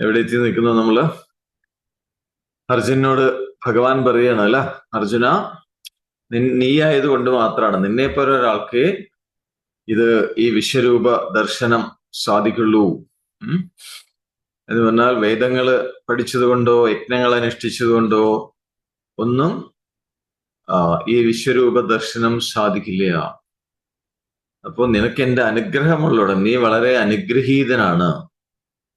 എവിടെ എത്തി നിൽക്കുന്നു നമ്മൾ? അർജുനോട് ഭഗവാൻ പറയാണ് അല്ല അർജുന നീ ആയതുകൊണ്ട് മാത്രമാണ് നിന്നെ പോലെ ഒരാൾക്ക് ഇത് ഈ വിശ്വരൂപ ദർശനം സാധിക്കുള്ളൂ. എന്ന് പറഞ്ഞാൽ വേദങ്ങൾ പഠിച്ചതുകൊണ്ടോ യജ്ഞങ്ങൾ അനുഷ്ഠിച്ചതുകൊണ്ടോ ഒന്നും ഈ വിശ്വരൂപ ദർശനം സാധിക്കില്ല. അപ്പോ നിനക്ക് എന്റെ അനുഗ്രഹമുള്ളവിടെ നീ വളരെ അനുഗ്രഹീതനാണ്.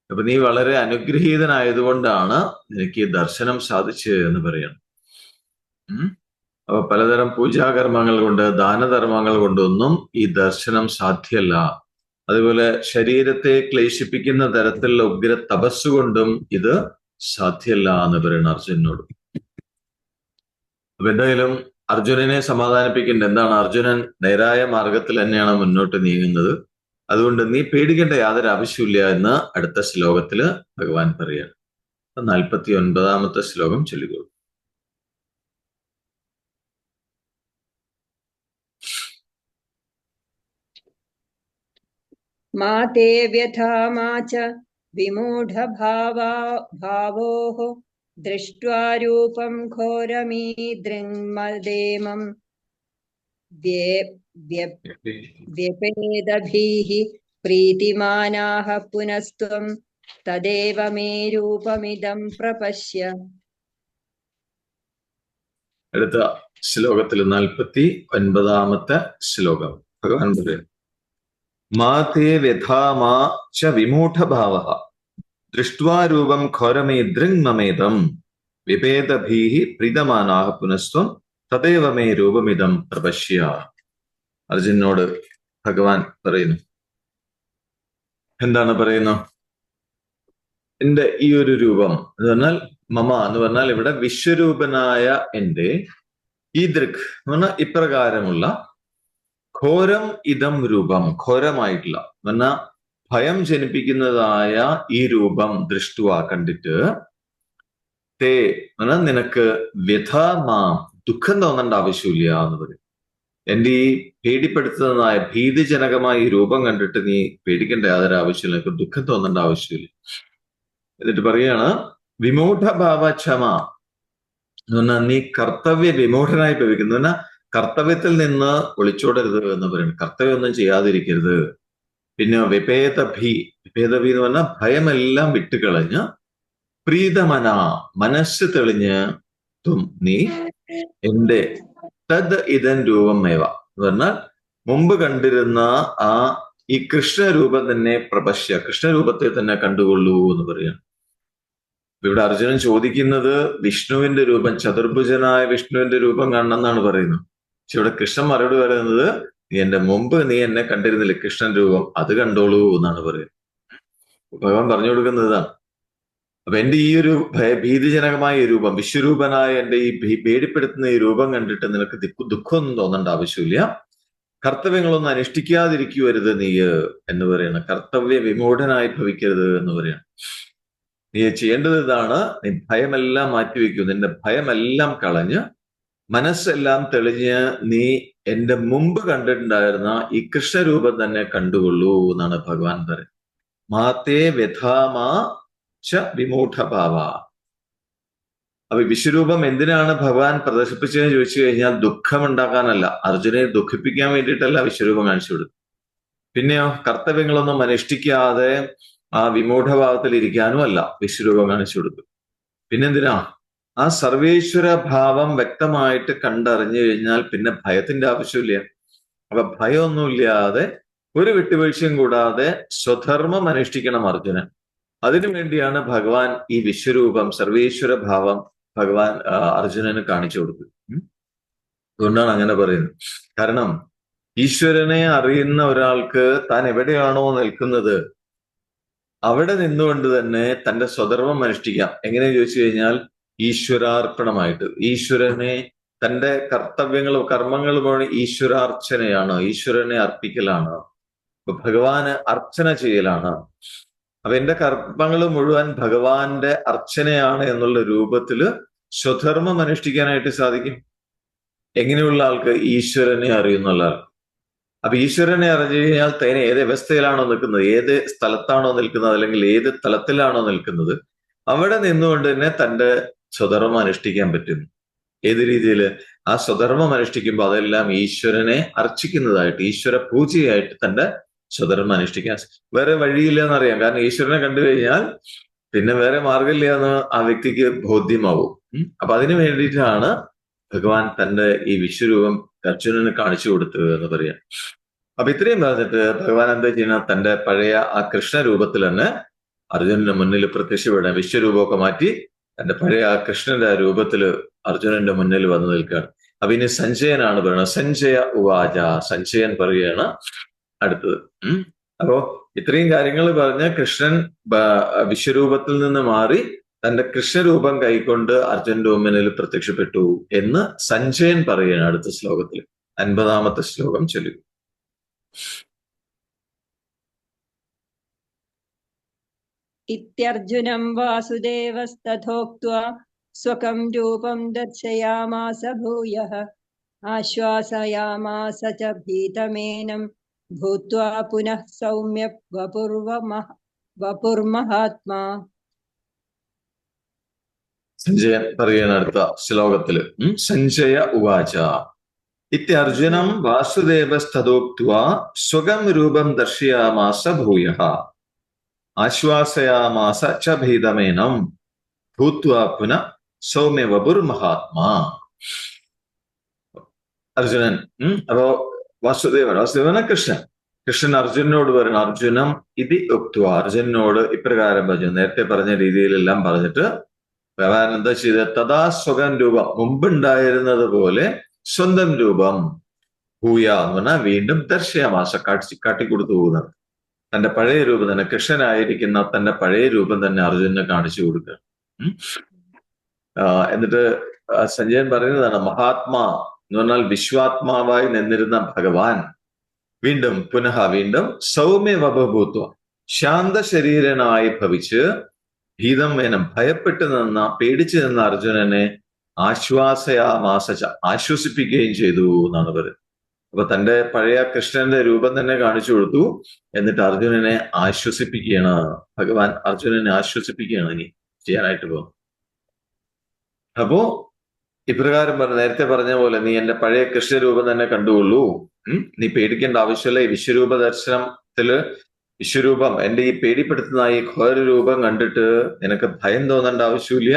അപ്പൊ നീ വളരെ അനുഗ്രഹീതനായതുകൊണ്ടാണ് നിനക്ക് ദർശനം സാധിച്ചത് എന്ന് പറയണം. അപ്പൊ പലതരം പൂജാകർമ്മങ്ങൾ കൊണ്ട് ദാനധർമ്മങ്ങൾ കൊണ്ടൊന്നും ഈ ദർശനം സാധ്യല്ല അതുപോലെ ശരീരത്തെ ക്ലേശിപ്പിക്കുന്ന തരത്തിലുള്ള ഉഗ്ര തപസ്സുകൊണ്ടും ഇത് സാധ്യല്ല എന്ന് പറയുന്ന അർജുനോട് അപ്പൊ എന്തായാലും അർജുനനെ സമാധാനിപ്പിക്കേണ്ട എന്താണ് അർജുനൻ നേരായ മാർഗത്തിൽ തന്നെയാണ് മുന്നോട്ട് നീങ്ങുന്നത്. അതുകൊണ്ട് നീ പേടിക്കേണ്ട യാതൊരു ആവശ്യമില്ല എന്ന് അടുത്ത ശ്ലോകത്തിൽ ഭഗവാൻ പറയാണ് നാൽപ്പത്തി ഒൻപതാമത്തെ ശ്ലോകം ചൊല്ലിക്കൊള്ളു ദൃഷ്ടം തേ ഘോരമീ व्यपेदभिः प्रीतिमानाः पुनस्त्वं तदेव मे रूपमिदं प्रपश्य അടുത്ത ശ്ലോകത്തിൽ നാൽപ്പത്തി ഒൻപതാമത്തെ ശ്ലോകം ഭഗവാൻ പറയും മാതേ വ്യഥാമാ ച വിമൂഢഭാവ ദൃഷ്ട്വാ രൂപം ഘോരമേ ദൃങ്മമേതം വിഭേദഭീഹി പ്രീതമാനാഹ പുനസ്ത്വം തദേവ മേ രൂപമിതം പ്രപശ്യ. അർജുനോട് ഭഗവാൻ പറയുന്നു. എന്താണ് പറയുന്നു? എന്റെ ഈ ഒരു രൂപം എന്ന് പറഞ്ഞാൽ മമ എന്ന് പറഞ്ഞാൽ ഇവിടെ വിശ്വരൂപനായ എന്റെ ഈ ദൃക് എന്ന് പറഞ്ഞാൽ ഇപ്രകാരമുള്ള ഘോരം ഇതം രൂപം ഘോരമായിട്ടുള്ള എന്ന് പറഞ്ഞാൽ ഭയം ജനിപ്പിക്കുന്നതായ ഈ രൂപം ദൃഷ്ടുവാ കണ്ടിട്ട്. തേ നിനക്ക് വ്യഥ മാം ദുഃഖം തോന്നേണ്ട ആവശ്യമില്ല എന്ന് പറയും എന്റെ ഈ പേടിപ്പെടുത്തുന്നതായ ഭീതിജനകമായ ഈ രൂപം കണ്ടിട്ട് നീ പേടിക്കേണ്ട യാതൊരു ആവശ്യമില്ല. നിനക്ക് ദുഃഖം തോന്നേണ്ട ആവശ്യമില്ല. എന്നിട്ട് പറയാണ് വിമൂഢഭാവ ക്ഷമ എന്ന് പറഞ്ഞാൽ നീ കർത്തവ്യ വിമൂഢനായി ഭവിക്കുന്നു. കർത്തവ്യത്തിൽ നിന്ന് ഒളിച്ചോടരുത് എന്ന് പറയുന്നു. കർത്തവ്യം ഒന്നും ചെയ്യാതിരിക്കരുത്. പിന്നെ വിപേത ഭീ വിപേത ഭീ എന്ന് പറഞ്ഞാൽ ഭയമെല്ലാം വിട്ടുകളഞ്ഞ് പ്രീതമന മനസ്സ് തെളിഞ്ഞ് നീ എന്റെ തദ് ഇതൻ രൂപമേവ എന്ന് പറഞ്ഞാൽ മുമ്പ് കണ്ടിരുന്ന ആ ഈ കൃഷ്ണരൂപം തന്നെ പ്രപശ്യ കൃഷ്ണരൂപത്തെ തന്നെ കണ്ടുകൊള്ളൂ എന്ന് പറയാം ഇവിടെ അർജുനൻ ചോദിക്കുന്നത് വിഷ്ണുവിന്റെ രൂപം ചതുർഭുജനായ വിഷ്ണുവിന്റെ രൂപം കാണണം എന്നാണ് പറയുന്നത്. പക്ഷെ ഇവിടെ കൃഷ്ണൻ മറുപടി പറയുന്നത് നീ എന്റെ മുമ്പ് നീ എന്നെ കണ്ടിരുന്നില്ല കൃഷ്ണൻ രൂപം അത് കണ്ടോളൂ എന്നാണ് പറയുന്നത്. ഭഗവാൻ പറഞ്ഞു കൊടുക്കുന്നത് ഇതാണ്. അപ്പൊ എന്റെ ഈ ഒരു ഭീതിജനകമായ രൂപം വിശ്വരൂപനായ എന്റെ ഈ പേടിപ്പെടുത്തുന്ന ഈ രൂപം കണ്ടിട്ട് നിനക്ക് ദുഃഖമൊന്നും തോന്നേണ്ട ആവശ്യമില്ല. കർത്തവ്യങ്ങളൊന്നും അനുഷ്ഠിക്കാതിരിക്കുവരുത് നീ എന്ന് പറയണം കർത്തവ്യ വിമൂഢനായി ഭവിക്കരുത് എന്ന് പറയണം നീ ചെയ്യേണ്ടത് ഇതാണ് നീ ഭയമെല്ലാം മാറ്റിവെക്കൂ നിന്റെ ഭയമെല്ലാം കളഞ്ഞ് മനസ്സെല്ലാം തെളിഞ്ഞ് നീ എന്റെ മുമ്പ് കണ്ടിട്ടുണ്ടായിരുന്ന ഈ കൃഷ്ണരൂപം തന്നെ കണ്ടുകൊള്ളൂ എന്നാണ് ഭഗവാൻ പറയുന്നത്. മാതേ വ്യഥാമാ ച വിമൂഢഭാവ അപ്പൊ വിശ്വരൂപം എന്തിനാണ് ഭഗവാൻ പ്രദർശിപ്പിച്ചതെന്ന് ചോദിച്ചു കഴിഞ്ഞാൽ ദുഃഖം ഉണ്ടാക്കാനല്ല അർജുനെ ദുഃഖിപ്പിക്കാൻ വേണ്ടിയിട്ടല്ല വിശ്വരൂപം കാണിച്ചു കൊടുത്തു പിന്നെയോ കർത്തവ്യങ്ങളൊന്നും അനുഷ്ഠിക്കാതെ ആ വിമൂഢഭാവത്തിൽ ഇരിക്കാനും അല്ല വിശ്വരൂപം കാണിച്ചു കൊടുത്തു പിന്നെന്തിനാ? ആ സർവേശ്വര ഭാവം വ്യക്തമായിട്ട് കണ്ടറിഞ്ഞു കഴിഞ്ഞാൽ പിന്നെ ഭയത്തിന്റെ ആവശ്യമില്ല. അപ്പൊ ഭയമൊന്നുമില്ലാതെ ഒരു വിട്ടുവീഴ്ചയും കൂടാതെ സ്വധർമ്മം അനുഷ്ഠിക്കണം അർജുനൻ. അതിനു വേണ്ടിയാണ് ഭഗവാൻ ഈ വിശ്വരൂപം സർവേശ്വര ഭാവം ഭഗവാൻ അർജുനന് കാണിച്ചു കൊടുത്തത്. അതുകൊണ്ടാണ് അങ്ങനെ പറയുന്നത്. കാരണം ഈശ്വരനെ അറിയുന്ന ഒരാൾക്ക് താൻ എവിടെയാണോ നിൽക്കുന്നത് അവിടെ നിന്നുകൊണ്ട് തന്നെ തന്റെ സ്വധർമ്മം അനുഷ്ഠിക്കാം. എങ്ങനെ ചോദിച്ചു കഴിഞ്ഞാൽ ഈശ്വരാർപ്പണമായിട്ട്. ഈശ്വരനെ തന്റെ കർത്തവ്യങ്ങളും കർമ്മങ്ങളുമാണ് ഈശ്വരാർച്ചനയാണ് ഈശ്വരനെ അർപ്പിക്കലാണ്. ഭഗവാന് അർച്ചന ചെയ്യലാണ്. അപ്പൊ എന്റെ കർമ്മങ്ങൾ മുഴുവൻ ഭഗവാന്റെ അർച്ചനയാണ് എന്നുള്ള രൂപത്തിൽ സ്വധർമ്മം അനുഷ്ഠിക്കാനായിട്ട് സാധിക്കും. എങ്ങനെയുള്ള ആൾക്ക് ഈശ്വരനെ അറിയുന്നുള്ള ആൾക്ക് അപ്പൊ ഈശ്വരനെ അറിഞ്ഞു കഴിഞ്ഞാൽ തേനെ ഏത് വ്യവസ്ഥയിലാണോ നിൽക്കുന്നത്? ഏത് സ്ഥലത്താണോ നിൽക്കുന്നത്? അല്ലെങ്കിൽ ഏത് തലത്തിലാണോ നിൽക്കുന്നത്? അവിടെ നിന്നുകൊണ്ട് തന്നെ തന്റെ സ്വധർമ്മം അനുഷ്ഠിക്കാൻ പറ്റും. ഏത് രീതിയിൽ ആ സ്വധർമ്മം അനുഷ്ഠിക്കുമ്പോൾ അതെല്ലാം ഈശ്വരനെ അർച്ചിക്കുന്നതായിട്ട് ഈശ്വര പൂജയായിട്ട് തന്റെ സ്വധർമ്മം അനുഷ്ഠിക്കാൻ വേറെ വഴിയില്ല എന്നറിയാം കാരണം ഈശ്വരനെ കണ്ടു കഴിഞ്ഞാൽ പിന്നെ വേറെ മാർഗമില്ല എന്ന് ആ വ്യക്തിക്ക് ബോധ്യമാവും. അപ്പൊ അതിനു വേണ്ടിയിട്ടാണ് ഭഗവാൻ തന്റെ ഈ വിശ്വരൂപം അർജുനന് കാണിച്ചു കൊടുത്തത് എന്ന് പറയാം. അപ്പൊ ഇത്രയും പറഞ്ഞിട്ട് ഭഗവാൻ എന്താ ചെയ്യുന്ന തന്റെ പഴയ ആ കൃഷ്ണ രൂപത്തിൽ തന്നെ അർജുനന്റെ മുന്നിൽ പ്രത്യക്ഷപ്പെടാൻ വിശ്വരൂപമൊക്കെ മാറ്റി തന്റെ പഴയ ആ കൃഷ്ണന്റെ രൂപത്തിൽ അർജുനന്റെ മുന്നിൽ വന്നു നിൽക്കുകയാണ്. അപ്പൊ ഇനി സഞ്ജയനാണ് പറയുന്നത്. സഞ്ജയ ഉവാച. സഞ്ജയൻ പറയുകയാണ് അടുത്തത്. അപ്പോ ഇത്രയും കാര്യങ്ങൾ പറഞ്ഞ് കൃഷ്ണൻ വിശ്വരൂപത്തിൽ നിന്ന് മാറി തന്റെ കൃഷ്ണരൂപം കൈക്കൊണ്ട് അർജുന്റെ മുമ്പിൽ പ്രത്യക്ഷപ്പെട്ടു എന്ന് സഞ്ജയൻ പറയുകയാണ് അടുത്ത ശ്ലോകത്തിൽ അൻപതാമത്തെ ശ്ലോകം ചൊല്ലുക ഇത്യർജുനം വാസുദേവസ്തഥോക്വ സ്വകം രൂപം ദർശയാമാസ ഭൂയ ആശ്വാസയാമാസ ഭീതമേനം भूत्वा पुनः सौम्य वपुर्वमः वपुर्महात्मा സഞ്ജയൻ പറയുകയാണ് അടുത്ത ശ്ലോകത്തില് ഉം. സഞ്ജയ ഉവാച ഇത്യർജുനം വാസുദേവസ്തോക്വാ സ്വകം രൂപം ദർശയാമാസ ഭൂയ ആശ്വാസയാമാസ ച ഭീതമേനം ഭൂത്വാ പുന സൗമ്യ വപുർമഹാത്മാ അർജുനൻ ഉം അപ്പോ വാസുദേവൻ വാസുദേവന കൃഷ്ണൻ. കൃഷ്ണൻ അർജുനോട് പറയുന്നു അർജുനം ഇതി ഒക്തു അർജുനോട് ഇപ്രകാരം പറഞ്ഞു. നേരത്തെ പറഞ്ഞ രീതിയിലെല്ലാം പറഞ്ഞിട്ട് ഭഗവാൻ എന്താ ചെയ്ത് തഥാ സ്വകം രൂപം. മുമ്പുണ്ടായിരുന്നത് പോലെ സ്വന്തം രൂപം ഭൂയ എന്ന് പറഞ്ഞാൽ വീണ്ടും ദർശയമാസ കാട്ടി കാട്ടിക്കൊടുത്തു പോകുന്നത്. തന്റെ പഴയ രൂപം തന്നെ കൃഷ്ണനായിരിക്കുന്ന തന്റെ പഴയ രൂപം തന്നെ അർജുനെ കാണിച്ചു കൊടുക്കുക. എന്നിട്ട് സഞ്ജയൻ പറയുന്നതാണ് മഹാത്മാ എന്ന് പറഞ്ഞാൽ വിശ്വാത്മാവായി നിന്നിരുന്ന ഭഗവാൻ വീണ്ടും പുനഃ വീണ്ടും സൗമ്യ വഭഭൂത്വം ശാന്ത ശരീരനായി ഭവിച്ച് ഭീതം വേനം ഭയപ്പെട്ടു നിന്ന പേടിച്ചു നിന്ന അർജുനനെ ആശ്വാസയാമാസ ആശ്വസിപ്പിക്കുകയും ചെയ്തു എന്നാണ് പറയുന്നത്. അപ്പൊ തന്റെ പഴയ കൃഷ്ണന്റെ രൂപം തന്നെ കാണിച്ചു കൊടുത്തു. എന്നിട്ട് അർജുനനെ ആശ്വസിപ്പിക്കുകയാണ്. ഭഗവാൻ അർജുനനെ ആശ്വസിപ്പിക്കുകയാണ് ഇനി ചെയ്യാനായിട്ട് പോകും അപ്പോ ഇപ്രകാരം പറഞ്ഞു നേരത്തെ പറഞ്ഞ പോലെ നീ എന്റെ പഴയ കൃഷ്ണരൂപം തന്നെ കണ്ടുകൊള്ളൂ. നീ പേടിക്കേണ്ട ആവശ്യമില്ല. ഈ വിശ്വരൂപ ദർശനത്തിൽ വിശ്വരൂപം എന്റെ ഈ പേടിപ്പെടുത്തുന്ന ഈ ഘോര രൂപം കണ്ടിട്ട് നിനക്ക് ഭയം തോന്നേണ്ട ആവശ്യമില്ല.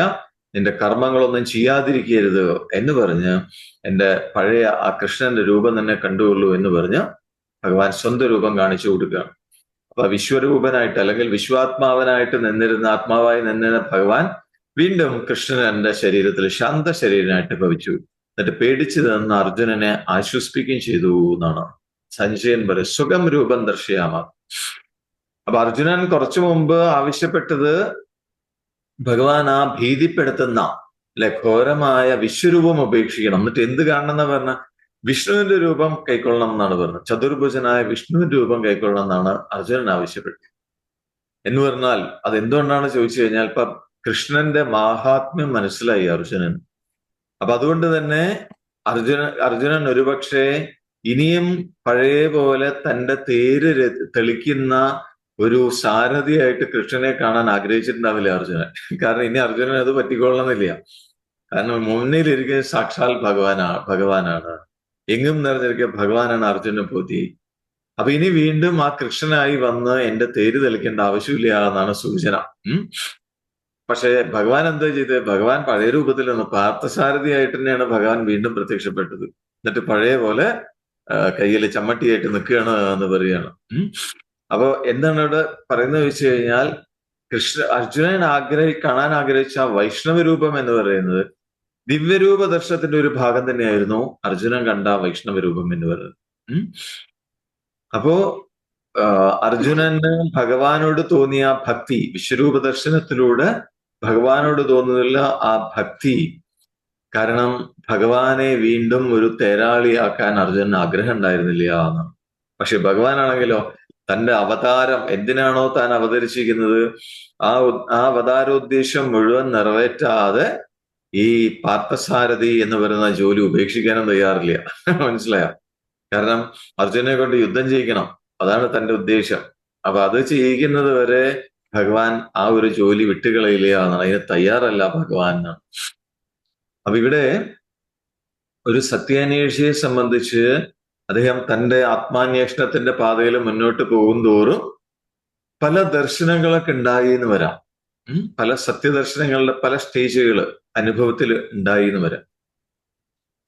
നിന്റെ കർമ്മങ്ങളൊന്നും ചെയ്യാതിരിക്കരുത് എന്ന് പറഞ്ഞ് എന്റെ പഴയ ആ കൃഷ്ണന്റെ രൂപം തന്നെ കണ്ടുകൊള്ളൂ എന്ന് പറഞ്ഞ് ഭഗവാൻ സ്വന്തം രൂപം കാണിച്ചു കൊടുക്കുകയാണ്. അപ്പൊ വിശ്വരൂപനായിട്ട് അല്ലെങ്കിൽ വിശ്വാത്മാവനായിട്ട് നിന്നിരുന്ന ആത്മാവായി നിന്നിരുന്ന ഭഗവാൻ വീണ്ടും കൃഷ്ണൻ എന്റെ ശരീരത്തിൽ ശാന്ത ശരീരനായിട്ട് ഭവിച്ചു. എന്നിട്ട് പേടിച്ചു നിന്ന് അർജുനനെ ആശ്വസിപ്പിക്കുകയും ചെയ്തു എന്നാണ്. സഞ്ജയൻ പറയും സുഖം രൂപം ദർശയാമ. അപ്പൊ അർജുനൻ കുറച്ചു മുമ്പ് ആവശ്യപ്പെട്ടത് ഭഗവാൻ ആ ഭീതിപ്പെടുത്തുന്ന അല്ലെ ഘോരമായ വിശ്വരൂപം ഉപേക്ഷിക്കണം. എന്നിട്ട് എന്ത് കാണണം എന്ന് പറഞ്ഞ? വിഷ്ണുവിന്റെ രൂപം കൈക്കൊള്ളണം എന്നാണ് പറഞ്ഞത്. ചതുർഭുജനായ വിഷ്ണുവിന്റെ രൂപം കൈക്കൊള്ളണം എന്നാണ് അർജുനൻ ആവശ്യപ്പെട്ടത്. എന്ന് പറഞ്ഞാൽ അത് എന്തുകൊണ്ടാണ് ചോദിച്ചു കഴിഞ്ഞാൽ ഇപ്പൊ കൃഷ്ണന്റെ മാഹാത്മ്യം മനസ്സിലായി അർജുനൻ. അപ്പൊ അതുകൊണ്ട് തന്നെ അർജുന അർജുനൻ ഒരുപക്ഷെ ഇനിയും പഴയ പോലെ തന്റെ തേര് തെളിക്കുന്ന ഒരു സാരഥിയായിട്ട് കൃഷ്ണനെ കാണാൻ ആഗ്രഹിച്ചിട്ടുണ്ടാവില്ല അർജുനൻ. കാരണം ഇനി അർജുനൻ അത് പറ്റിക്കൊള്ളണമെന്നില്ല. കാരണം മുന്നിലിരിക്കുന്ന സാക്ഷാൽ ഭഗവാനാ ഭഗവാനാണ്. എങ്ങും നിറഞ്ഞിരിക്കുക ഭഗവാനാണ് അർജുനനെ പോറ്റി. അപ്പൊ ഇനി വീണ്ടും ആ കൃഷ്ണനായി വന്ന് എന്റെ തേര് തെളിക്കേണ്ട ആവശ്യമില്ല എന്നാണ് സൂചന. പക്ഷെ ഭഗവാൻ എന്താ ചെയ്തത് ഭഗവാൻ പഴയ രൂപത്തിൽ നിന്ന് പാർത്ഥസാരഥിയായിട്ട് തന്നെയാണ് ഭഗവാൻ വീണ്ടും പ്രത്യക്ഷപ്പെട്ടത്. എന്നിട്ട് പഴയ പോലെ കയ്യിൽ ചമ്മട്ടിയായിട്ട് നിൽക്കുകയാണ് എന്ന് പറയുകയാണ്. അപ്പോ എന്താണ് ഇവിടെ പറയുന്നത് വെച്ച് കഴിഞ്ഞാൽ കൃഷ്ണ അർജുനൻ ആഗ്രഹി കാണാൻ ആഗ്രഹിച്ച വൈഷ്ണവ രൂപം എന്ന് പറയുന്നത് ദിവ്യരൂപ ദർശനത്തിന്റെ ഒരു ഭാഗം തന്നെയായിരുന്നു അർജുനൻ കണ്ട വൈഷ്ണവ രൂപം എന്ന് പറയുന്നത്. അപ്പോ അർജുനന് ഭഗവാനോട് തോന്നിയ ഭക്തി വിശ്വരൂപ ദർശനത്തിലൂടെ ഭഗവാനോട് തോന്നുന്നില്ല ആ ഭക്തി. കാരണം ഭഗവാനെ വീണ്ടും ഒരു തേരാളിയാക്കാൻ അർജുനന് ആഗ്രഹം ഉണ്ടായിരുന്നില്ല എന്നാണ് പക്ഷെ ഭഗവാനാണെങ്കിലോ തന്റെ അവതാരം എന്തിനാണോ താൻ അവതരിച്ചിരിക്കുന്നത്? ആ ആ അവതാരോദ്ദേശം മുഴുവൻ നിറവേറ്റാതെ ഈ പാർത്ഥസാരഥി എന്ന് പറയുന്ന ജോലി ഉപേക്ഷിക്കാനും തയ്യാറില്ല. മനസ്സിലായോ? കാരണം അർജുനെ കൊണ്ട് യുദ്ധം ചെയ്യിക്കണം. അതാണ് തന്റെ ഉദ്ദേശം. അപ്പൊ അത് ചെയ്യിക്കുന്നത് വരെ ഭഗവാൻ ആ ഒരു ജോലി വിട്ടുകളയില്ല എന്നാണ് അതിന് തയ്യാറല്ല ഭഗവാൻ അപ്പൊ ഇവിടെ ഒരു സത്യാന്വേഷിയെ സംബന്ധിച്ച് അദ്ദേഹം തന്റെ ആത്മാന്വേഷണത്തിന്റെ പാതയിൽ മുന്നോട്ട് പോകും തോറും പല ദർശനങ്ങളൊക്കെ ഉണ്ടായി എന്ന് വരാം. പല സത്യദർശനങ്ങളുടെ പല സ്റ്റേജുകൾ അനുഭവത്തിൽ ഉണ്ടായി എന്ന് വരാം.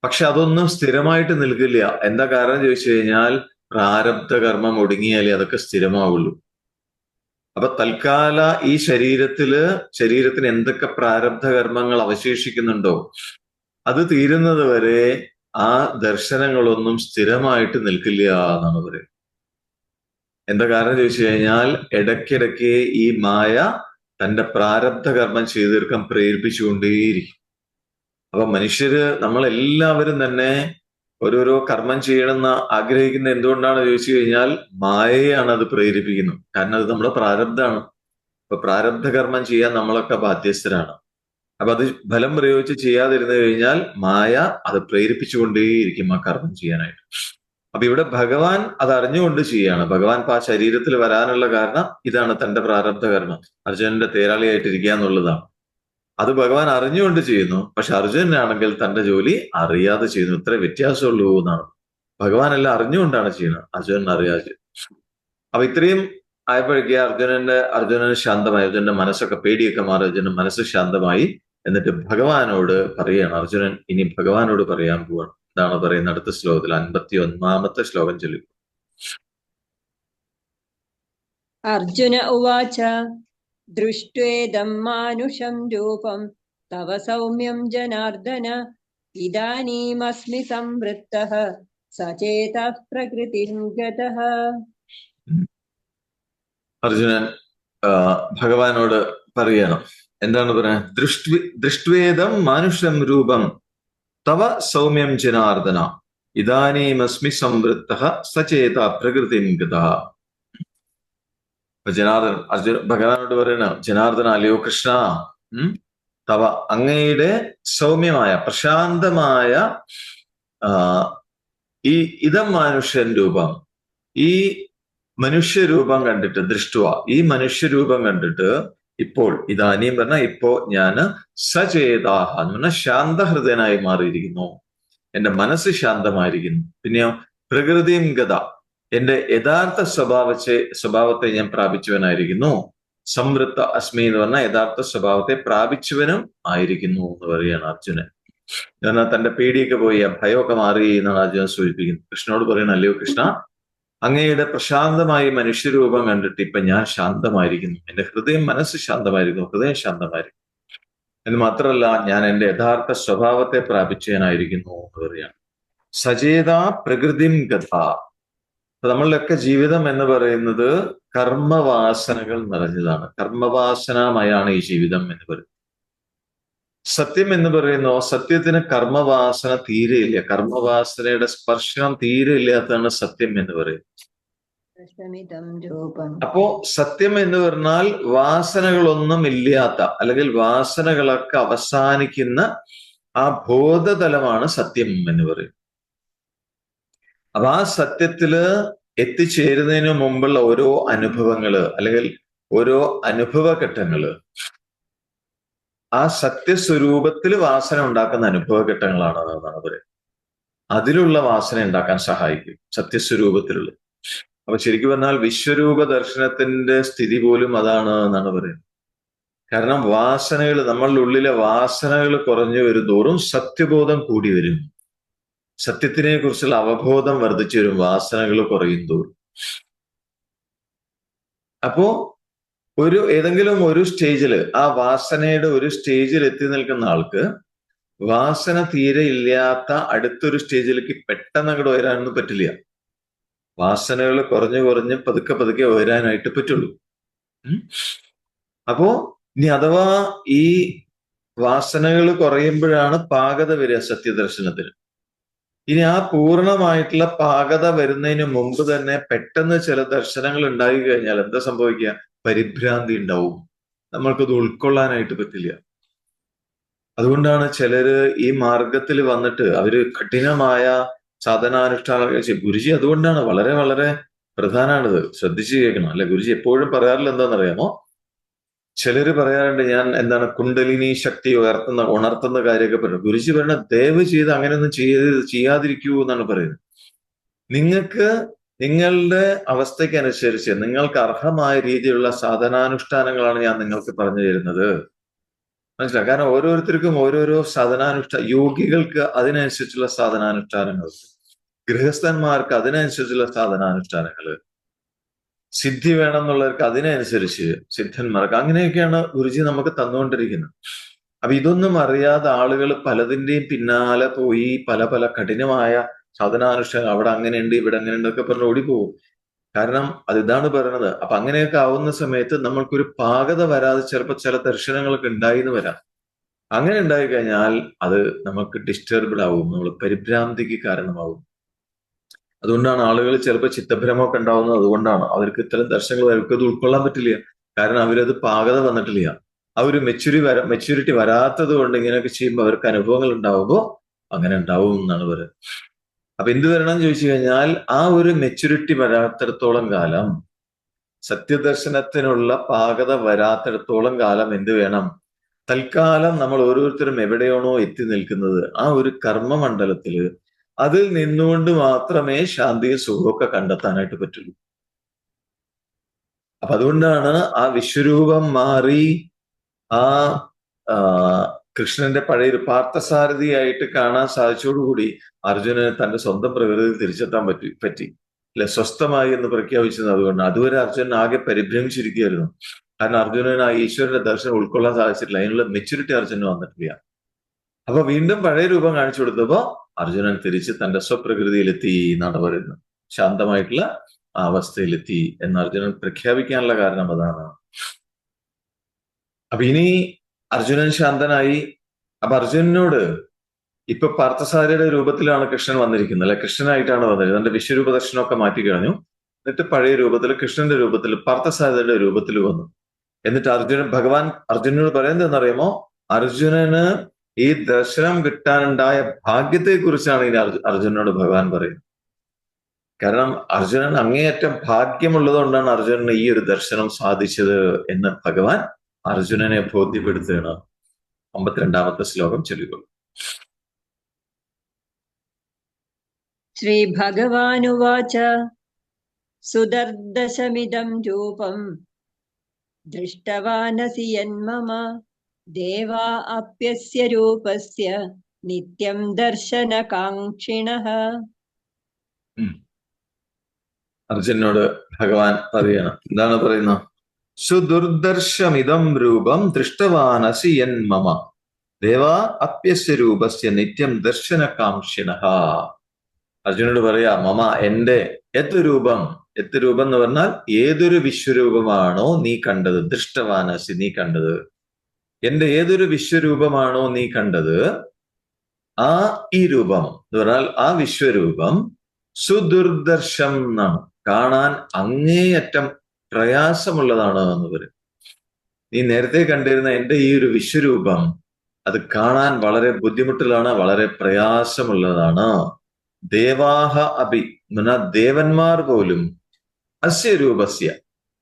പക്ഷെ അതൊന്നും സ്ഥിരമായിട്ട് നിൽക്കില്ല. എന്താ കാരണം ചോദിച്ചു കഴിഞ്ഞാൽ പ്രാരബ്ധ കർമ്മം ഒടുങ്ങിയാലേ അതൊക്കെ സ്ഥിരമാവുള്ളൂ. അപ്പൊ തൽക്കാല ഈ ശരീരത്തിൽ ശരീരത്തിന് എന്തൊക്കെ പ്രാരബ്ധ കർമ്മങ്ങൾ അവശേഷിക്കുന്നുണ്ടോ? അത് തീരുന്നത് വരെ ആ ദർശനങ്ങളൊന്നും സ്ഥിരമായിട്ട് നിൽക്കില്ല എന്നാണ് പറയുന്നത്. എന്താ കാരണം ചോദിച്ചു കഴിഞ്ഞാൽ ഇടയ്ക്കിടയ്ക്ക് ഈ മായ തന്റെ പ്രാരബ്ധ കർമ്മം ചെയ്തു തീർക്കാൻ പ്രേരിപ്പിച്ചുകൊണ്ടേയിരിക്കും. അപ്പൊ മനുഷ്യര് നമ്മളെല്ലാവരും തന്നെ ഓരോരോ കർമ്മം ചെയ്യണമെന്ന് ആഗ്രഹിക്കുന്ന എന്തുകൊണ്ടാണ് ചോദിച്ചു കഴിഞ്ഞാൽ മായയാണ് അത് പ്രേരിപ്പിക്കുന്നത്. കാരണം അത് നമ്മുടെ പ്രാരബ്ധമാണ്. അപ്പൊ പ്രാരബ്ധ കർമ്മം ചെയ്യാൻ നമ്മളൊക്കെ ബാധ്യസ്ഥരാണ്. അപ്പൊ അത് ഫലം പ്രയോഗിച്ച് ചെയ്യാതിരുന്നു കഴിഞ്ഞാൽ മായ അത് പ്രേരിപ്പിച്ചുകൊണ്ടേയിരിക്കും ആ കർമ്മം ചെയ്യാനായിട്ട്. അപ്പൊ ഇവിടെ ഭഗവാൻ അത് അറിഞ്ഞുകൊണ്ട് ചെയ്യാണ്. ഭഗവാൻ ആ ശരീരത്തിൽ വരാനുള്ള കാരണം ഇതാണ് തന്റെ പ്രാരബ്ധ കർമ്മം. അർജുനന്റെ തേരാളിയായിട്ടിരിക്കുക എന്നുള്ളതാണ്. അത് ഭഗവാൻ അറിഞ്ഞുകൊണ്ട് ചെയ്യുന്നു. പക്ഷെ അർജുനനാണെങ്കിൽ തന്റെ ജോലി അറിയാതെ ചെയ്യുന്നു. ഇത്ര വ്യത്യാസമുള്ളൂ എന്നാണ്. ഭഗവാൻ എല്ലാം അറിഞ്ഞുകൊണ്ടാണ് ചെയ്യുന്നത്. അർജുനൻ അറിയാതെ അപ്പൊ ഇത്രയും ആയപ്പോഴേക്ക് അർജുനന്റെ അർജുനന് ശാന്തമായി അർജുനന്റെ മനസ്സൊക്കെ പേടിയൊക്കെ മാറി അർജുനന്റെ മനസ്സ് ശാന്തമായി എന്നിട്ട് ഭഗവാനോട് പറയാണ് അർജുനൻ ഇനി ഭഗവാനോട് പറയാൻ പോവാണ്. ഇതാണ് പറയുന്ന അടുത്ത ശ്ലോകത്തിൽ അൻപത്തി ഒന്നാമത്തെ ശ്ലോകം ചൊല്ലി അർജുന ഉവാച ദൃഷ്ട്വേദം മാനുഷം രൂപം. തവ സൗമ്യം ജനാർദ്ദന. ഇതാനീമസ്മി സംവൃത്ത. സചേത പ്രകൃതി അർജുനൻ ഭഗവാനോട് പറയണം. എന്താണ് പറയുക ദൃഷ്ടി ദൃഷ്ട്വേദം മാനുഷം രൂപം. തവ സൗമ്യം ജനാർദ്ദന. ഇതാനീമസ്മി സംവൃത്ത. സചേത പ്രകൃതി അപ്പൊ ജനാർദ്ദൻ അർജുന ഭഗവാനോട് പറയണ ജനാർദ്ദന അല്ലയോ കൃഷ്ണ ഉം, തവ അങ്ങയുടെ സൗമ്യമായ പ്രശാന്തമായ ഈ ഇതം മനുഷ്യൻ രൂപം ഈ മനുഷ്യരൂപം കണ്ടിട്ട് ദൃഷ്ടുവ ഈ മനുഷ്യരൂപം കണ്ടിട്ട് ഇപ്പോൾ ഇതാനിയും പറഞ്ഞ ഇപ്പോ ഞാൻ സചേതാഹ എന്ന് പറഞ്ഞാൽ ശാന്തഹൃദയനായി മാറിയിരിക്കുന്നു. എന്റെ മനസ്സ് ശാന്തമായിരിക്കുന്നു. പിന്നെയോ പ്രകൃതിയും ഗത എന്റെ യഥാർത്ഥ സ്വഭാവത്തെ സ്വഭാവത്തെ ഞാൻ പ്രാപിച്ചവനായിരിക്കുന്നു. സംവൃത്ത അസ്മി എന്ന് പറഞ്ഞാൽ യഥാർത്ഥ സ്വഭാവത്തെ പ്രാപിച്ചവനും ആയിരിക്കുന്നു എന്ന് പറയുകയാണ് അർജുനൻ. എന്നാൽ തന്റെ പേടിയൊക്കെ പോയി ആ ഭയമൊക്കെ മാറി എന്നാണ് അർജുനൻ സൂചിപ്പിക്കുന്നത്. കൃഷ്ണനോട് പറയണം അല്ലയോ കൃഷ്ണ അങ്ങയുടെ പ്രശാന്തമായി മനുഷ്യരൂപം കണ്ടിട്ട് ഇപ്പൊ ഞാൻ ശാന്തമായിരിക്കുന്നു. എന്റെ ഹൃദയം മനസ്സ് ശാന്തമായിരിക്കുന്നു ഹൃദയം ശാന്തമായിരിക്കുന്നു. എന്ന് മാത്രമല്ല ഞാൻ എന്റെ യഥാർത്ഥ സ്വഭാവത്തെ പ്രാപിച്ചവനായിരിക്കുന്നു എന്ന് പറയാണ് സചേത പ്രകൃതിം ഗത നമ്മളിലൊക്കെ ജീവിതം എന്ന് പറയുന്നത് കർമ്മവാസനകൾ നിറഞ്ഞതാണ്. കർമ്മവാസനമയാണ് ഈ ജീവിതം എന്ന് പറയുന്നത്. സത്യം എന്ന് പറയുന്നു സത്യത്തിന് കർമ്മവാസന തീരെയില്ല. കർമ്മവാസനയുടെ സ്പർശനം തീരെ ഇല്ലാത്തതാണ് സത്യം എന്ന് പറയുന്നത്. അപ്പോ സത്യം എന്ന് പറഞ്ഞാൽ വാസനകളൊന്നും ഇല്ലാത്ത അല്ലെങ്കിൽ വാസനകളൊക്കെ അവസാനിക്കുന്ന ആ ബോധതലമാണ് സത്യം എന്ന് പറയുന്നത്. അപ്പൊ ആ സത്യത്തിൽ എത്തിച്ചേരുന്നതിന് മുമ്പുള്ള ഓരോ അനുഭവങ്ങൾ അല്ലെങ്കിൽ ഓരോ അനുഭവഘട്ടങ്ങൾ ആ സത്യസ്വരൂപത്തിൽ വാസന ഉണ്ടാക്കുന്ന അനുഭവഘട്ടങ്ങളാണ് എന്നാണ് പറയുന്നത് അതിലുള്ള വാസന ഉണ്ടാക്കാൻ സഹായിക്കും സത്യസ്വരൂപത്തിലുള്ള. അപ്പൊ ശരിക്കും പറഞ്ഞാൽ വിശ്വരൂപ ദർശനത്തിന്റെ സ്ഥിതി പോലും അതാണ് എന്നാണ് പറയുന്നത്. കാരണം വാസനകൾ നമ്മളുടെ ഉള്ളിലെ വാസനകൾ കുറഞ്ഞു വരും തോറും സത്യബോധം കൂടി വരും സത്യത്തിനെ കുറിച്ചുള്ള അവബോധം വർദ്ധിച്ചു വരും വാസനകൾ കുറയും തോറും. അപ്പോ ഒരു ഏതെങ്കിലും ഒരു സ്റ്റേജിൽ ആ വാസനയുടെ ഒരു സ്റ്റേജിൽ എത്തി നിൽക്കുന്ന ആൾക്ക് വാസന തീരെ ഇല്ലാത്ത അടുത്തൊരു സ്റ്റേജിലേക്ക് പെട്ടെന്ന് അങ്ങോട്ട് ഉയരാനൊന്നും പറ്റില്ല. വാസനകൾ കുറഞ്ഞു കുറഞ്ഞ് പതുക്കെ പതുക്കെ ഉയരാനായിട്ട് പറ്റുള്ളൂ. അപ്പോ ഇനി അഥവാ ഈ വാസനകൾ കുറയുമ്പോഴാണ് പാകത വരിക സത്യദർശനത്തിന്. ഇനി ആ പൂർണമായിട്ടുള്ള പാകത വരുന്നതിന് മുമ്പ് തന്നെ പെട്ടെന്ന് ചില ദർശനങ്ങൾ ഉണ്ടായി കഴിഞ്ഞാൽ എന്താ സംഭവിക്കുക? പരിഭ്രാന്തി ഉണ്ടാവും. നമ്മൾക്കത് ഉൾക്കൊള്ളാനായിട്ട് പറ്റില്ല. അതുകൊണ്ടാണ് ചിലര് ഈ മാർഗത്തിൽ വന്നിട്ട് അവർ കഠിനമായ സാധനാനുഷ്ഠാനങ്ങൾ ഗുരുജി അതുകൊണ്ടാണ് വളരെ വളരെ പ്രധാനമാണിത് ശ്രദ്ധിച്ചു കേൾക്കണം. അല്ലെ ഗുരുജി? എപ്പോഴും പറയാറില്ല എന്താണെന്നറിയാമോ ചിലര് പറയാറുണ്ട് ഞാൻ എന്താണ് കുണ്ടലിനി ശക്തി ഉയർത്തുന്ന ഉണർത്തുന്ന കാര്യമൊക്കെ പറയുന്നത് ഗുരുജി പറയണ ദയവ് ചെയ്ത് അങ്ങനെയൊന്നും ചെയ്ത് ചെയ്യാതിരിക്കൂ എന്നാണ് പറയുന്നത്. നിങ്ങൾക്ക് നിങ്ങളുടെ അവസ്ഥയ്ക്ക് അനുസരിച്ച് നിങ്ങൾക്ക് അർഹമായ രീതിയിലുള്ള സാധനാനുഷ്ഠാനങ്ങളാണ് ഞാൻ നിങ്ങൾക്ക് പറഞ്ഞു തരുന്നത്. മനസ്സിലായി? കാരണം ഓരോരുത്തർക്കും ഓരോരോ സാധനാനുഷ്ഠാന യോഗികൾക്ക് അതിനനുസരിച്ചുള്ള സാധനാനുഷ്ഠാനങ്ങൾ. ഗൃഹസ്ഥന്മാർക്ക് അതിനനുസരിച്ചുള്ള സാധനാനുഷ്ഠാനങ്ങൾ സിദ്ധി വേണം എന്നുള്ളവർക്ക് അതിനനുസരിച്ച് സിദ്ധന്മാർക്ക് അങ്ങനെയൊക്കെയാണ് ഗുരുജി നമുക്ക് തന്നുകൊണ്ടിരിക്കുന്നത്. അപ്പൊ ഇതൊന്നും അറിയാതെ ആളുകൾ പലതിന്റെയും പിന്നാലെ പോയി പല പല കഠിനമായ സാധനാനുഷ്ഠാനം അവിടെ അങ്ങനെയുണ്ട് ഇവിടെ അങ്ങനെയുണ്ട് ഒക്കെ പറഞ്ഞ് ഓടിപ്പോകും. കാരണം അത് ഇതാണ് പറയണത്. അപ്പൊ അങ്ങനെയൊക്കെ ആവുന്ന സമയത്ത് നമ്മൾക്കൊരു പാകത വരാതെ ചിലപ്പോൾ ചില ദർശനങ്ങളൊക്കെ ഉണ്ടായി എന്ന് വരാം. അങ്ങനെ ഉണ്ടായി കഴിഞ്ഞാൽ അത് നമുക്ക് ഡിസ്റ്റർബ്ഡ് ആവും നമ്മൾ പരിഭ്രാന്തിക്ക് കാരണമാവും. അതുകൊണ്ടാണ് ആളുകൾ ചിലപ്പോൾ ചിത്തഭ്രമമൊക്കെ ഉണ്ടാവുന്നത്. അതുകൊണ്ടാണ് അവർക്ക് ഇത്തരം ദർശനങ്ങൾ അവർക്ക് അത് ഉൾക്കൊള്ളാൻ പറ്റില്ല. കാരണം അവരത് പാകത വന്നിട്ടില്ല ആ ഒരു മെച്യൂരി വര മെച്യൂരിറ്റി വരാത്തത് കൊണ്ട് ഇങ്ങനെയൊക്കെ ചെയ്യുമ്പോൾ അവർക്ക് അനുഭവങ്ങൾ ഉണ്ടാവുമ്പോൾ അങ്ങനെ ഉണ്ടാവും എന്നാണ് പറയുന്നത്. അപ്പൊ എന്ത് വരണം ചോദിച്ചു കഴിഞ്ഞാൽ ആ ഒരു മെച്യൂരിറ്റി വരാത്തിടത്തോളം കാലം സത്യദർശനത്തിനുള്ള പാകത വരാത്തിടത്തോളം കാലം എന്ത് വേണം? തൽക്കാലം നമ്മൾ ഓരോരുത്തരും എവിടെയാണോ എത്തി നിൽക്കുന്നത്. ആ ഒരു കർമ്മമണ്ഡലത്തിൽ അതിൽ നിന്നുകൊണ്ട് മാത്രമേ ശാന്തിയും സുഖമൊക്കെ കണ്ടെത്താനായിട്ട് പറ്റുള്ളൂ. അപ്പൊ അതുകൊണ്ടാണ് ആ വിശ്വരൂപം മാറി ആ കൃഷ്ണന്റെ പഴയ ഒരു പാർത്ഥസാരഥിയായിട്ട് കാണാൻ സാധിച്ചോടുകൂടി അർജുനന് തന്റെ സ്വന്തം പ്രകൃതി തിരിച്ചെത്താൻ പറ്റി പറ്റി. അല്ലെ സ്വസ്ഥമായി എന്ന് പ്രഖ്യാപിച്ചത് അതുകൊണ്ട് അതുവരെ അർജുനൻ ആകെ പരിഭ്രമിച്ചിരിക്കുകയായിരുന്നു. കാരണം അർജുനൻ ആ ഈശ്വരന്റെ ദർശനം ഉൾക്കൊള്ളാൻ സാധിച്ചിട്ടില്ല. അതിനുള്ള മെച്യൂരിറ്റി അർജുനന് വന്നിട്ടില്ല. അപ്പൊ വീണ്ടും പഴയ രൂപം കാണിച്ചു കൊടുത്തപ്പോ അർജുനൻ തിരിച്ച് തന്റെ സ്വപ്രകൃതിയിലെത്തി എന്നാണ് ശാന്തമായിട്ടുള്ള ആ അവസ്ഥയിലെത്തി എന്ന് അർജുനൻ പ്രഖ്യാപിക്കാനുള്ള കാരണം അതാണ്. അപ്പൊ ഇനി അർജുനൻ ശാന്തനായി. അപ്പൊ അർജുനനോട് ഇപ്പൊ പാർത്ഥസാരയുടെ രൂപത്തിലാണ് കൃഷ്ണൻ വന്നിരിക്കുന്നത് അല്ലെ? കൃഷ്ണനായിട്ടാണ് വന്നിരിക്കുന്നത്. തന്റെ വിശ്വരൂപ ദർശനമൊക്കെ മാറ്റി കഴിഞ്ഞു എന്നിട്ട് പഴയ രൂപത്തിൽ കൃഷ്ണന്റെ രൂപത്തിൽ പാർത്ഥസാരഥയുടെ രൂപത്തിൽ വന്നു. എന്നിട്ട് അർജുനൻ ഭഗവാൻ അർജുനനോട് പറയുന്നത് എന്നറിയുമോ അർജുനന് ഈ ദർശനം കിട്ടാനുണ്ടായ ഭാഗ്യത്തെക്കുറിച്ചാണ് ഇനി അർജുനോട് ഭഗവാൻ പറയുന്നത്. കാരണം അർജുനൻ അങ്ങേയറ്റം ഭാഗ്യമുള്ളത് കൊണ്ടാണ് അർജുനന് ഈ ഒരു ദർശനം സാധിച്ചത് എന്ന് ഭഗവാൻ അർജുനനെ ബോധ്യപ്പെടുത്തുകയാണ്. അമ്പത്തിരണ്ടാമത്തെ ശ്ലോകം ചൊല്ലിക്കൊള്ളു ശ്രീഭഗവാനുവാച സുദർദശമിതം രൂപം ദൃഷ്ടവാനസി യന്മമ അപ്യസ്യ രൂപസ്യ നിത്യം ദർശനകാംക്ഷിണഃ അർജുനോട് ഭഗവാൻ പറയണം. എന്താണ് പറയുന്നത്? സുദുർദർശമിതം രൂപം ദൃഷ്ടവാനസി യന്മമ ദേവാ അപ്യസ്യ രൂപസ്യ നിത്യം ദർശനകാംക്ഷിണ അർജുനോട് പറയാ മമ എന്റെ എത്ത് രൂപം? എത്ത് രൂപം എന്ന് പറഞ്ഞാൽ ഏതൊരു വിശ്വരൂപമാണോ നീ കണ്ടത്? ദൃഷ്ടവാനസി നീ കണ്ടത്. എന്റെ ഏതൊരു വിശ്വരൂപമാണോ നീ കണ്ടത് ആ ഈ രൂപം എന്ന് പറഞ്ഞാൽ ആ വിശ്വരൂപം സുദുർദർശം എന്നാണ്. കാണാൻ അങ്ങേയറ്റം പ്രയാസമുള്ളതാണ് എന്ന് പറയും. നീ നേരത്തെ കണ്ടിരുന്ന എന്റെ ഈ ഒരു വിശ്വരൂപം അത് കാണാൻ വളരെ ബുദ്ധിമുട്ടിലാണ് വളരെ പ്രയാസമുള്ളതാണ്. ദേവാഹ അഭി എന്നാ ദേവന്മാർ പോലും അസ്യ രൂപസ്യ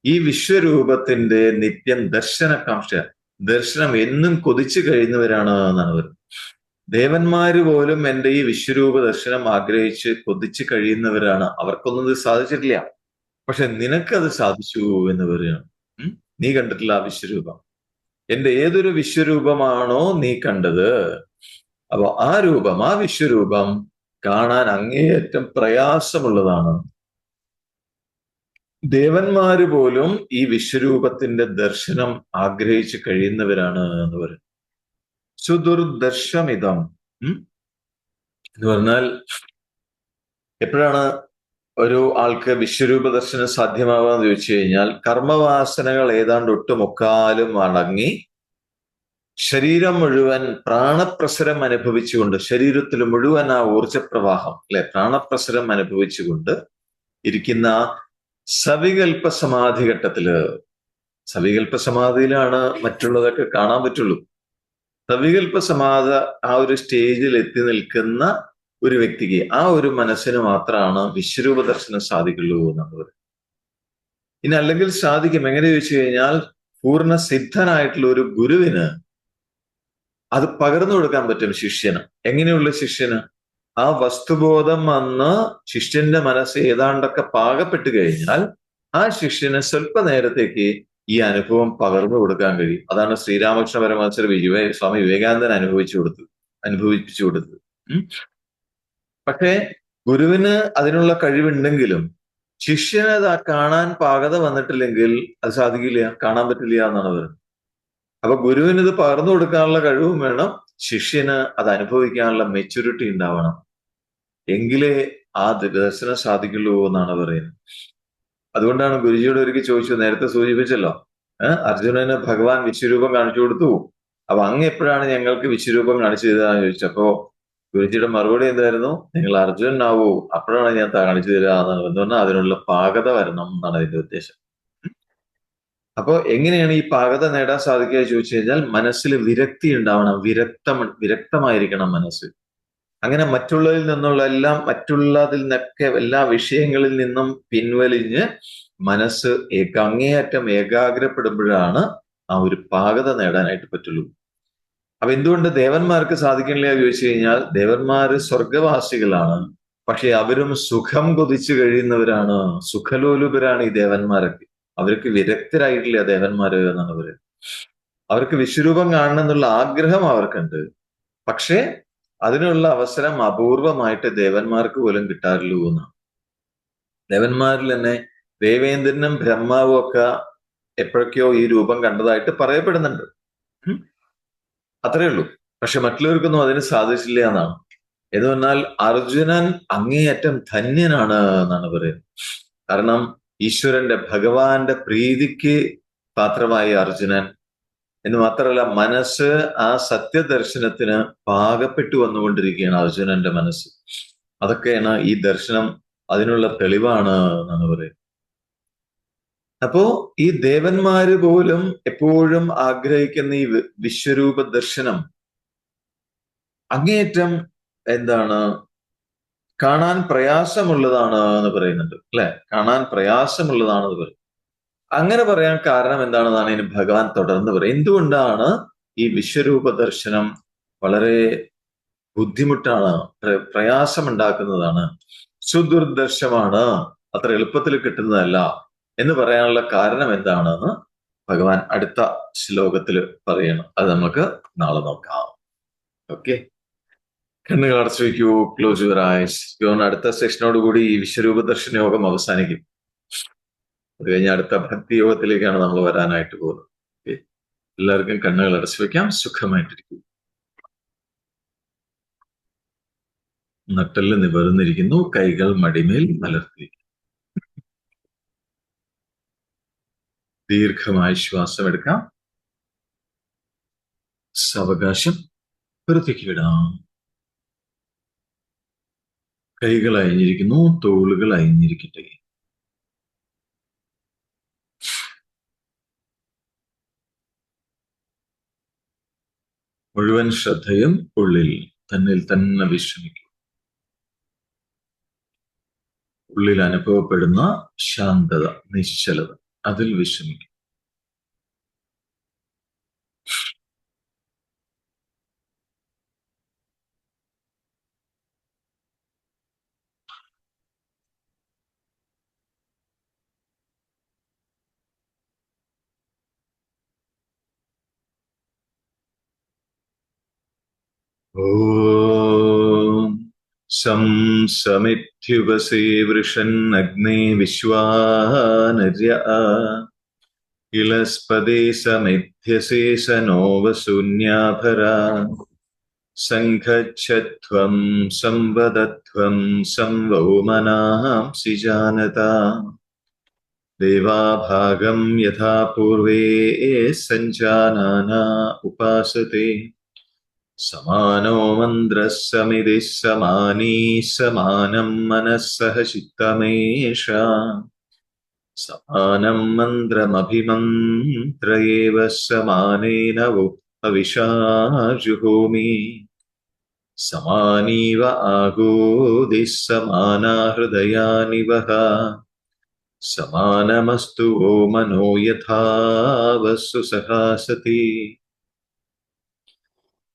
ഈ വിശ്വരൂപത്തിന്റെ നിത്യം ദർശനകാംക്ഷ ദർശനം എന്നും കൊതിച്ചു കഴിയുന്നവരാണ് എന്നാണ് പറയുന്നത്. ദേവന്മാര് പോലും എന്റെ ഈ വിശ്വരൂപ ദർശനം ആഗ്രഹിച്ച് കൊതിച്ചു കഴിയുന്നവരാണ്. അവർക്കൊന്നും ഇത് സാധിച്ചിട്ടില്ല. പക്ഷെ നിനക്കത് സാധിച്ചു എന്ന് പറയുകയാണ് നീ കണ്ടിട്ടില്ല ആ വിശ്വരൂപം. എന്റെ ഏതൊരു വിശ്വരൂപമാണോ നീ കണ്ടത്? അപ്പൊ ആ രൂപം ആ വിശ്വരൂപം കാണാൻ അങ്ങേയറ്റം പ്രയാസമുള്ളതാണ്. ദേവന്മാര് പോലും ഈ വിശ്വരൂപത്തിന്റെ ദർശനം ആഗ്രഹിച്ചു കഴിയുന്നവരാണ് എന്ന് പറയും സുദുർദർശമിതം എന്ന് പറഞ്ഞാൽ എപ്പോഴാണ് ഒരു ആൾക്ക് വിശ്വരൂപ ദർശനം സാധ്യമാവാന്ന് ചോദിച്ചു കഴിഞ്ഞാൽ കർമ്മവാസനകൾ ഏതാണ്ട് ഒട്ടുമുക്കാലും അടങ്ങി ശരീരം മുഴുവൻ പ്രാണപ്രസരം അനുഭവിച്ചുകൊണ്ട് ശരീരത്തിൽ മുഴുവൻ ആ ഊർജപ്രവാഹം അല്ലെ? പ്രാണപ്രസരം അനുഭവിച്ചുകൊണ്ട് ഇരിക്കുന്ന സവികൽപ്പ സമാധി ഘട്ടത്തിൽ സവികൽപ്പ സമാധിയിലാണ് മറ്റുള്ളതൊക്കെ കാണാൻ പറ്റുള്ളൂ. സവികൽപ്പ സമാധ ആ ഒരു സ്റ്റേജിൽ എത്തി നിൽക്കുന്ന ഒരു വ്യക്തിക്ക് ആ ഒരു മനസ്സിന് മാത്രമാണ് വിശ്വരൂപ ദർശനം സാധിക്കുള്ളൂ എന്നാണ് പറയുന്നത്. ഇനി അല്ലെങ്കിൽ സാധിക്കും. എങ്ങനെ ചോദിച്ചു കഴിഞ്ഞാൽ പൂർണ സിദ്ധനായിട്ടുള്ള ഒരു ഗുരുവിന് അത് പകർന്നു കൊടുക്കാൻ പറ്റും ശിഷ്യന്. എങ്ങനെയുള്ള ശിഷ്യന്? ആ വസ്തുബോധം വന്ന് ശിഷ്യന്റെ മനസ്സ് ഏതാണ്ടൊക്കെ പാകപ്പെട്ട് കഴിഞ്ഞാൽ ആ ശിഷ്യന് സ്വല്പ നേരത്തേക്ക് ഈ അനുഭവം പകർന്നു കൊടുക്കാൻ കഴിയും. അതാണ് ശ്രീരാമകൃഷ്ണ പരമഹംസർ വിവേ സ്വാമി വിവേകാനന്ദൻ അനുഭവിച്ചു കൊടുത്തത് അനുഭവിപ്പിച്ചു കൊടുത്തത്. പക്ഷേ ഗുരുവിന് അതിനുള്ള കഴിവുണ്ടെങ്കിലും ശിഷ്യന് അത് കാണാൻ പാകത വന്നിട്ടില്ലെങ്കിൽ അത് സാധിക്കില്ല കാണാൻ പറ്റില്ല എന്നാണ് പറയുന്നത്. അപ്പൊ ഗുരുവിന് ഇത് പകർന്നു കൊടുക്കാനുള്ള കഴിവും വേണം. ശിഷ്യന് അത് അനുഭവിക്കാനുള്ള മെച്യൂരിറ്റി ഉണ്ടാവണം. എങ്കിലേ ആ ദർശനം സാധിക്കുള്ളൂ എന്നാണ് പറയുന്നത്. അതുകൊണ്ടാണ് ഗുരുജിയോട് ഒരിക്കൽ ചോദിച്ചു നേരത്തെ സൂചിപ്പിച്ചല്ലോ അർജുനന് ഭഗവാൻ വിശ്വരൂപം കാണിച്ചു കൊടുത്തു. അപ്പൊ അങ്ങ് എപ്പോഴാണ് ഞങ്ങൾക്ക് വിശ്വരൂപം കാണിച്ചു തരാന്ന് ചോദിച്ചപ്പോ ഗുരുജിയുടെ മറുപടി എന്തായിരുന്നു? നിങ്ങൾ അർജുനനാവൂ അപ്പോഴാണ് ഞാൻ കാണിച്ചു തരാന്ന് എന്ന് പറഞ്ഞാൽ അതിനുള്ള പാകത വരണം എന്നാണ് അതിന്റെ ഉദ്ദേശം. അപ്പോ എങ്ങനെയാണ് ഈ പാകത നേടാൻ സാധിക്കുക ചോദിച്ചു കഴിഞ്ഞാൽ മനസ്സിൽ വിരക്തി ഉണ്ടാവണം വിരക്തം വിരക്തമായിരിക്കണം മനസ്സ്. അങ്ങനെ മറ്റുള്ളതിൽ നിന്നുള്ള എല്ലാം മറ്റുള്ളതിൽ നിന്നൊക്കെ എല്ലാ വിഷയങ്ങളിൽ നിന്നും പിൻവലിഞ്ഞ് മനസ്സ് അങ്ങേയറ്റം ഏകാഗ്രപ്പെടുമ്പോഴാണ് ആ ഒരു പാകത നേടാനായിട്ട് പറ്റുള്ളൂ. അപ്പൊ എന്തുകൊണ്ട് ദേവന്മാർക്ക് സാധിക്കണില്ല ചോദിച്ചു കഴിഞ്ഞാൽ ദേവന്മാര് സ്വർഗവാസികളാണ് പക്ഷെ അവരും സുഖം കൊതിച്ചു കഴിയുന്നവരാണ് സുഖലോലുപരാണ് ഈ ദേവന്മാരൊക്കെ. അവർക്ക് വിരക്തരായിട്ടില്ല ദേവന്മാര് എന്നാണ് പറയുന്നത്. അവർക്ക് വിശ്വരൂപം കാണണം എന്നുള്ള ആഗ്രഹം അവർക്കുണ്ട്. പക്ഷേ അതിനുള്ള അവസരം അപൂർവമായിട്ട് ദേവന്മാർക്ക് പോലും കിട്ടാറുള്ളൂ എന്നാണ്. ദേവന്മാരിൽ തന്നെ ദേവേന്ദ്രനും ബ്രഹ്മാവും ഒക്കെ എപ്പോഴൊക്കെയോ ഈ രൂപം കണ്ടതായിട്ട് പറയപ്പെടുന്നുണ്ട്. അത്രേ ഉള്ളൂ. പക്ഷെ മറ്റുള്ളവർക്കൊന്നും അതിന് സാധിച്ചില്ല എന്നാണ്. എന്ന് പറഞ്ഞാൽ അർജുനൻ അങ്ങേയറ്റം ധന്യനാണ് എന്നാണ് പറയുന്നത്. കാരണം ഈശ്വരന്റെ ഭഗവാന്റെ പ്രീതിക്ക് പാത്രമായി അർജുനൻ. എന്ന് മാത്രമല്ല മനസ്സ് ആ സത്യദർശനത്തിന് പാകപ്പെട്ടു വന്നുകൊണ്ടിരിക്കുകയാണ് അർജുനന്റെ മനസ്സ്. അതൊക്കെയാണ് ഈ ദർശനം അതിനുള്ള തെളിവാണ് എന്നാണ് പറയുന്നത്. അപ്പോ ഈ ദേവന്മാര് പോലും എപ്പോഴും ആഗ്രഹിക്കുന്ന ഈ വിശ്വരൂപ ദർശനം അങ്ങേയറ്റം എന്താണ് കാണാൻ പ്രയാസമുള്ളതാണ് എന്ന് പറയുന്നുണ്ട് അല്ലെ? കാണാൻ പ്രയാസമുള്ളതാണെന്ന് പറയും. അങ്ങനെ പറയാൻ കാരണം എന്താണെന്നാണ് ഇനി ഭഗവാൻ തുടർന്ന് പറയും എന്തുകൊണ്ടാണ് ഈ വിശ്വരൂപ ദർശനം വളരെ ബുദ്ധിമുട്ടാണ് പ്ര- പ്രയാസമുണ്ടാക്കുന്നതാണ്? സുദുർദർശമാണ് അത്ര എളുപ്പത്തിൽ കിട്ടുന്നതല്ല എന്ന് പറയാനുള്ള കാരണം എന്താണെന്ന് ഭഗവാൻ അടുത്ത ശ്ലോകത്തിൽ പറയണം. അത് നമുക്ക് നാളെ നോക്കാം. ഓക്കെ? കണ്ണുകൾ അടച്ചു ക്ലോസ് യുവർ ഐസ് അടുത്ത സെഷനോട് കൂടി ഈ വിശ്വരൂപ ദർശന യോഗം അവസാനിക്കും. അത് കഴിഞ്ഞ അടുത്ത ഭക്തി യോഗത്തിലേക്കാണ് നമ്മൾ വരാനായിട്ട് പോകുന്നത്. എല്ലാവർക്കും കണ്ണുകൾ അടച്ചു വെക്കാം. സുഖമായിട്ടിരിക്കും. നട്ടൽ നിവർന്നിരിക്കുന്നു. കൈകൾ മടിമേൽ മലർത്തിയിരിക്കുന്നു ദീർഘമായ ശ്വാസം എടുക്കാം. സാവകാശം പുറത്തേക്ക് വിടാം. കൈകൾ അയഞ്ഞിരിക്കുന്നു തോളുകൾ അയഞ്ഞിരിക്കട്ടെ മുഴുവൻ ശ്രദ്ധയും ഉള്ളിൽ തന്നിൽ തന്നെ വിശ്രമിക്കും. ഉള്ളിൽ അനുഭവപ്പെടുന്ന ശാന്തത നിശ്ചലത അതിൽ വിശ്രമിക്കും. ॐ सं समित्युपसे वृषन्नग्ने विश्वानर्य किलस्पदे समिध्यसे स नो वसून्याभरा सङ्घच्छत्वं संवदत्वं संवौमनांसि जानता देवाभागं यथा पूर्वे सञ्जानाना उपासते समानो मन्द्रः समिति समानी समानं मनःसह चित्तमेष। समानं मन्द्रमभिमन्त्र एव समानेन उपविशाजुहोमि समानीव आगोदिः समाना हृदयानि वः समानमस्तु वो मनो यथा वस्तु सहा सति।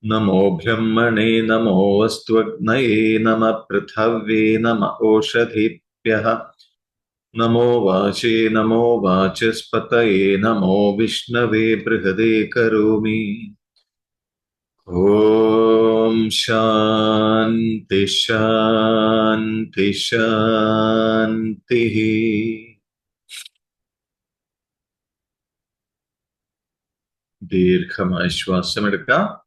नमो ब्रह्मणे नमो वस्त्वग्नये नम पृथव्ये नम ओषधिभ्यः नमो वाचे नमो वाचस्पतये नमो विष्णवे बृहदे करोमि। ॐ शान्ति शान्ति शान्तिः। दीर्घमाश्वासमेडुक्का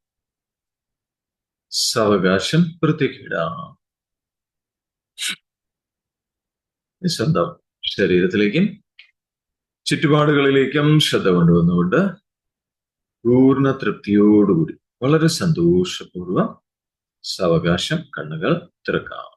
സാവകാശം പ്രത്യേകിടാം സ്വന്തം ശരീരത്തിലേക്കും ചുറ്റുപാടുകളിലേക്കും ശ്രദ്ധ കൊണ്ടുവന്നുകൊണ്ട് പൂർണ തൃപ്തിയോടുകൂടി വളരെ സന്തോഷപൂർവം സാവകാശം കണ്ണുകൾ തുറക്കാം.